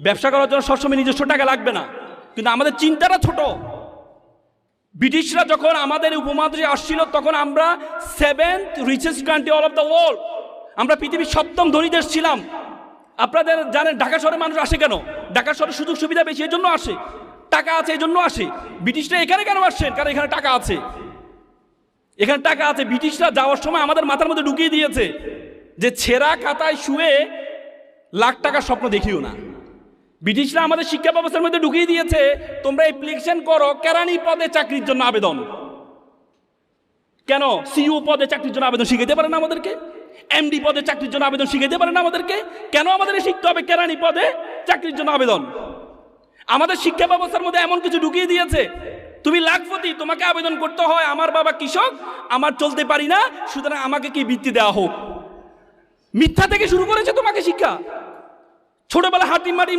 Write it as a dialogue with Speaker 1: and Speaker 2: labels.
Speaker 1: ব্যবসা করার জন্য সবসময় নিজস্ব টাকা লাগবে না। কিন্তু আমাদের চিন্তাটা ছোট। ব্রিটিশরা যখন আমাদের উপমহাদেশে আসছিল, তখন আমরা seventh richest country all of the world আমরা পৃথিবীর সপ্তম ধনী দেশ ছিলাম। আপনাদের জানেন ঢাকা শহরে মানুষ আসে কেন? ঢাকা শহরে সুযোগ সুবিধা বেশি এই জন্য আসে। টাকা আছে এই জন্য আসে। ব্রিটিশরা এখানে কেন আসছেন? কারণ এখানে টাকা আছে। এখানে টাকা আছে। ব্রিটিশরা যাওয়ার সময় আমাদের মাথার মধ্যে ঢুকিয়ে দিয়েছে যে ছেঁড়া খাতায় শুয়ে লাখ টাকার স্বপ্ন দেখিও না। ব্রিটিশরা আমাদের শিক্ষা ব্যবস্থার মধ্যে ঢুকিয়ে দিয়েছে, তোমরা অ্যাপ্লিকেশন করো, কেরানি পদে চাকরির জন্য আবেদন। কেন? সিইও পদে চাকরির জন্য আবেদন শিখাইতে পারে না আমাদেরকে? এমডি পদে চাকরির জন্য আবেদন শিখাইতে পারে না আমাদেরকে? কেন আমাদের শিখতে হবে কেরানি পদে চাকরির জন্য আবেদন? আমাদের শিক্ষা ব্যবস্থার মধ্যে এমন কিছু ঢুকিয়ে দিয়েছে, তুমি লাখপতি তোমাকে আবেদন করতে হয় আমার বাবা কৃষক, আমার চলতে পারি না, সুতরাং আমাকে কি বৃত্তি দেওয়া হোক? মিথ্যা থেকে শুরু করেছে তোমাকে শিক্ষা। ছোটবেলা হাঁটি মাটি